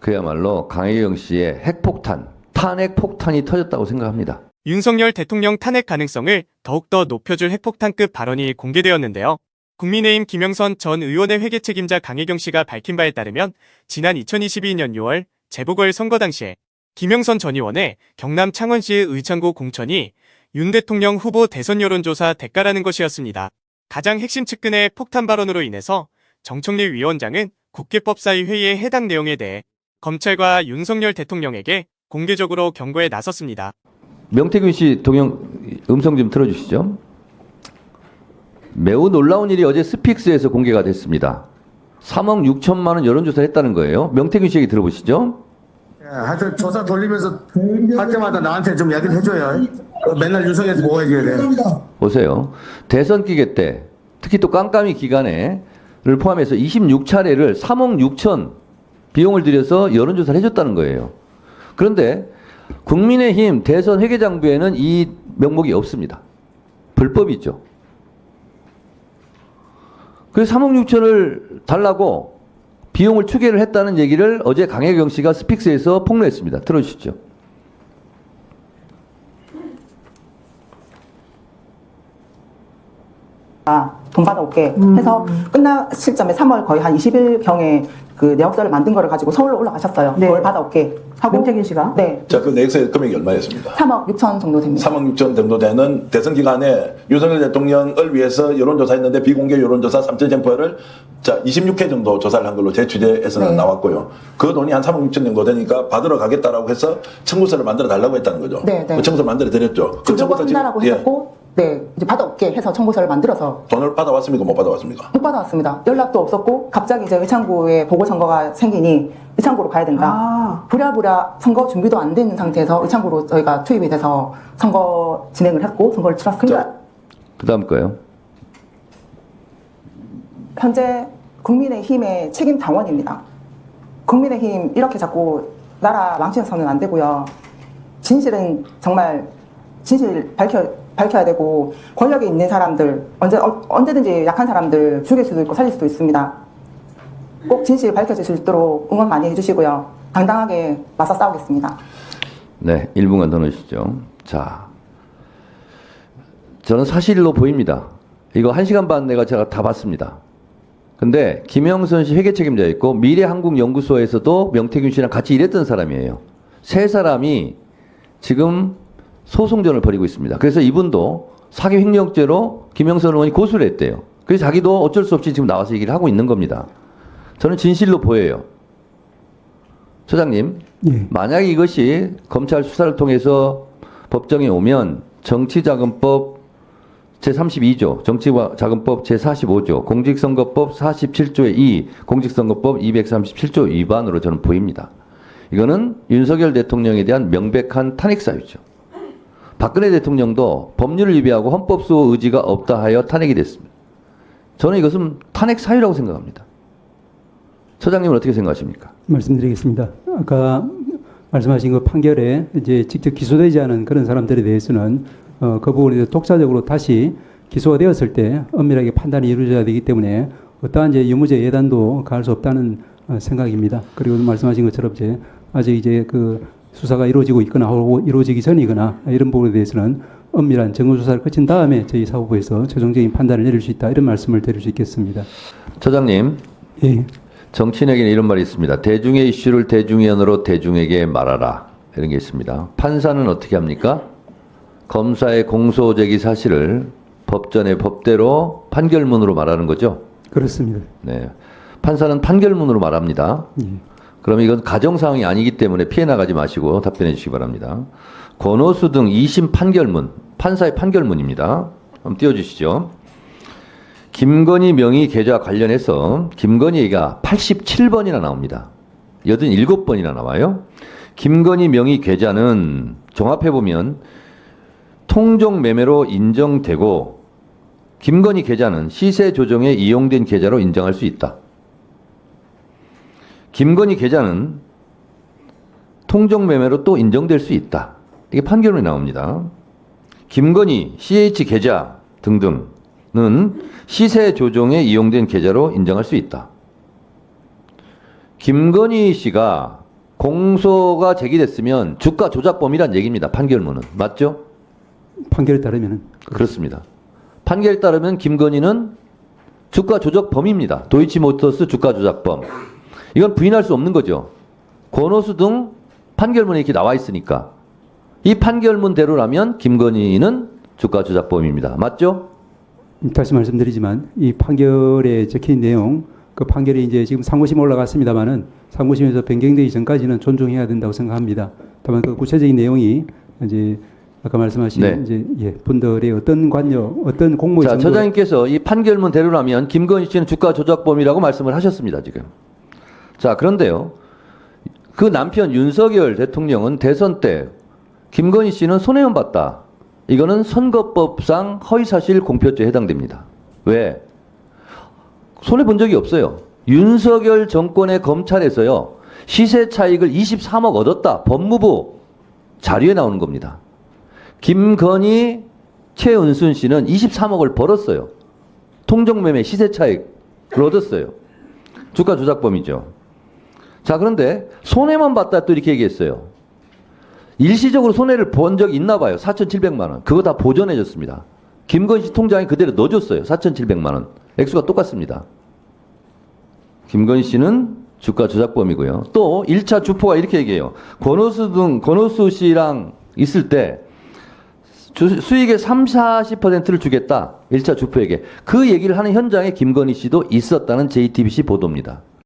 그야말로 강혜경 씨의 핵폭탄, 탄핵 폭탄이 터졌다고 생각합니다. 윤석열 대통령 탄핵 가능성을 더욱더 높여줄 핵폭탄급 발언이 공개되었는데요. 국민의힘 김영선 전 의원의 회계 책임자 강혜경 씨가 밝힌 바에 따르면 지난 2022년 6월 재보궐 선거 당시에 김영선 전 의원의 경남 창원시의 의창구 공천이 윤 대통령 후보 대선 여론조사 대가라는 것이었습니다. 가장 핵심 측근의 폭탄 발언으로 인해서 정청래 위원장은 국회법사위 회의의 해당 내용에 대해 검찰과 윤석열 대통령에게 공개적으로 경고에 나섰습니다. 명태균 씨 동영 음성 좀 틀어주시죠. 매우 놀라운 일이 어제 스픽스에서 공개가 됐습니다. 3억 6천만 원 여론조사 했다는 거예요. 명태균 씨 얘기 들어보시죠. 예, 하여튼 조사 돌리면서 할 때마다 나한테 좀 이야기를 해줘요. 그 맨날 윤석열한테 뭐 해줘야 돼. 보세요. 대선 기계 때 특히 또 깜깜이 기간에를 포함해서 26차례를 3억 6천 비용을 들여서 여론조사를 해줬다는 거예요. 그런데 국민의힘 대선 회계장부에는 이 명목이 없습니다. 불법이죠. 그래서 3억 6천을 달라고 비용을 추계를 했다는 얘기를 어제 강혜경 씨가 스픽스에서 폭로했습니다. 들어주시죠. 아, 돈 받아올게 해서 끝나 시점에 3월 거의 한 20일 경에 그 내역서를 만든 거를 가지고 서울로 올라가셨어요. 네. 그걸 받아올게 하고 명태균 씨가? 네. 자, 그 내역서의 금액이 얼마였습니까? 3억 6천 정도 됩니다. 3억 6천 정도 되는 대선 기간에 윤석열 대통령을 위해서 여론조사했는데 비공개 여론조사 3천 젠퍼를 자 26회 정도 조사를 한 걸로 제 취재에서는 네. 나왔고요. 그 돈이 한 3억 6천 정도 되니까 받으러 가겠다라고 해서 청구서를 만들어 달라고 했다는 거죠. 네, 네. 그 청구서 만들어 드렸죠. 그 주려고 청구서 지금- 한다라고 예. 했었고 네. 이제 받아올게 해서 청구서를 만들어서 돈을 받아왔습니까? 못 받아왔습니까? 못 받아왔습니다. 연락도 없었고 갑자기 이제 의창구에 보궐선거가 생기니 의창구로 가야 된다. 아, 부랴부랴 선거 준비도 안 된 상태에서 의창구로 저희가 투입이 돼서 선거 진행을 했고 선거를 치렀습니다. 자. 그 다음 거요. 현재 국민의힘의 책임 당원입니다. 국민의힘 이렇게 자꾸 나라 망치서는 안 되고요. 진실은 정말 진실 밝혀 밝혀야 되고 권력에 있는 사람들 언제 어, 언제든지 약한 사람들 죽일 수도 있고 살릴 수도 있습니다. 꼭 진실 밝혀질 수 있도록 응원 많이 해주시고요. 당당하게 맞서 싸우겠습니다. 네, 1분간 더 넣으시죠. 자, 저는 사실로 보입니다. 이거 1시간 반 내가 제가 다 봤습니다. 근데 김영선 씨 회계 책임자 있고 미래한국연구소에서도 명태균 씨랑 같이 일했던 사람이에요. 세 사람이 지금 소송전을 벌이고 있습니다. 그래서 이분도 사기 횡령죄로 김영선 의원이 고소를 했대요. 그래서 자기도 어쩔 수 없이 지금 나와서 얘기를 하고 있는 겁니다. 저는 진실로 보여요. 소장님, 예. 만약에 이것이 검찰 수사를 통해서 법정에 오면 정치자금법 제32조, 정치자금법 제45조, 공직선거법 47조의 2, 공직선거법 237조 위반으로 저는 보입니다. 이거는 윤석열 대통령에 대한 명백한 탄핵 사유죠. 박근혜 대통령도 법률을 위배하고 헌법수호 의지가 없다 하여 탄핵이 됐습니다. 저는 이것은 탄핵 사유라고 생각합니다. 처장님은 어떻게 생각하십니까? 말씀드리겠습니다. 아까 말씀하신 그 판결에 이제 직접 기소되지 않은 그런 사람들에 대해서는 어, 그 부분에 대해서 독자적으로 다시 기소가 되었을 때 엄밀하게 판단이 이루어져야 되기 때문에 어떠한 이제 유무죄 예단도 가할 수 없다는 어, 생각입니다. 그리고 말씀하신 것처럼 이제 아직 이제 그 수사가 이루어지고 있거나 하고 이루어지기 전이거나 이런 부분에 대해서는 엄밀한 정보 수사를 거친 다음에 저희 사법부에서 최종적인 판단을 내릴 수 있다 이런 말씀을 드릴 수 있겠습니다. 처장님, 예. 정치인에게는 이런 말이 있습니다. 대중의 이슈를 대중연으로 대중에게 말하라. 이런 게 있습니다. 판사는 어떻게 합니까? 검사의 공소 제기 사실을 법전의 법대로 판결문으로 말하는 거죠. 그렇습니다. 네. 판사는 판결문으로 말합니다. 예. 그러면 이건 가정 상황이 아니기 때문에 피해 나가지 마시고 답변해 주시기 바랍니다. 권오수 등 2심 판결문, 판사의 판결문입니다. 한번 띄워 주시죠. 김건희 명의 계좌 관련해서 김건희가 87번이나 나옵니다. 87번이나 나와요. 김건희 명의 계좌는 종합해 보면 통정 매매로 인정되고 김건희 계좌는 시세 조정에 이용된 계좌로 인정할 수 있다. 김건희 계좌는 통정 매매로 또 인정될 수 있다. 이게 판결문에 나옵니다. 김건희 CH 계좌 등등은 시세 조정에 이용된 계좌로 인정할 수 있다. 김건희 씨가 공소가 제기됐으면 주가 조작범이란 얘기입니다. 판결문은. 맞죠? 판결에 따르면은 그렇습니다. 판결에 따르면 김건희는 주가 조작범입니다. 도이치모터스 주가 조작범. 이건 부인할 수 없는 거죠. 권오수 등 판결문에 이렇게 나와 있으니까. 이 판결문대로라면 김건희는 주가 조작범입니다. 맞죠? 다시 말씀드리지만 이 판결에 적힌 내용 그 판결이 이제 지금 상고심 올라갔습니다만은 상고심에서 변경되기 전까지는 존중해야 된다고 생각합니다. 다만 그 구체적인 내용이 이제 아까 말씀하신 네. 이제 예, 분들의 어떤 관여 어떤 공무의 자, 처장님께서 이 판결문대로라면 김건희 씨는 주가 조작범이라고 말씀을 하셨습니다, 지금. 자, 그런데요. 그 남편 윤석열 대통령은 대선 때 김건희 씨는 손해만 봤다. 이거는 선거법상 허위사실 공표죄에 해당됩니다. 왜? 손해 본 적이 없어요. 윤석열 정권의 검찰에서요. 시세 차익을 23억 얻었다. 법무부 자료에 나오는 겁니다. 김건희, 최은순 씨는 23억을 벌었어요. 통정매매 시세 차익을 얻었어요. 주가 조작범이죠. 자, 그런데 손해만 봤다 또 이렇게 얘기했어요. 일시적으로 손해를 본 적이 있나 봐요. 4,700만 원. 그거 다 보전해 줬습니다. 김건희 씨 통장에 그대로 넣어 줬어요. 4,700만 원. 액수가 똑같습니다. 김건희 씨는 주가 조작범이고요. 또 1차 주포가 이렇게 얘기해요. 권오수 등 권오수 씨랑 있을 때 주- 수익의 3, 40%를 주겠다. 1차 주포에게. 그 얘기를 하는 현장에 김건희 씨도 있었다는 JTBC 보도입니다.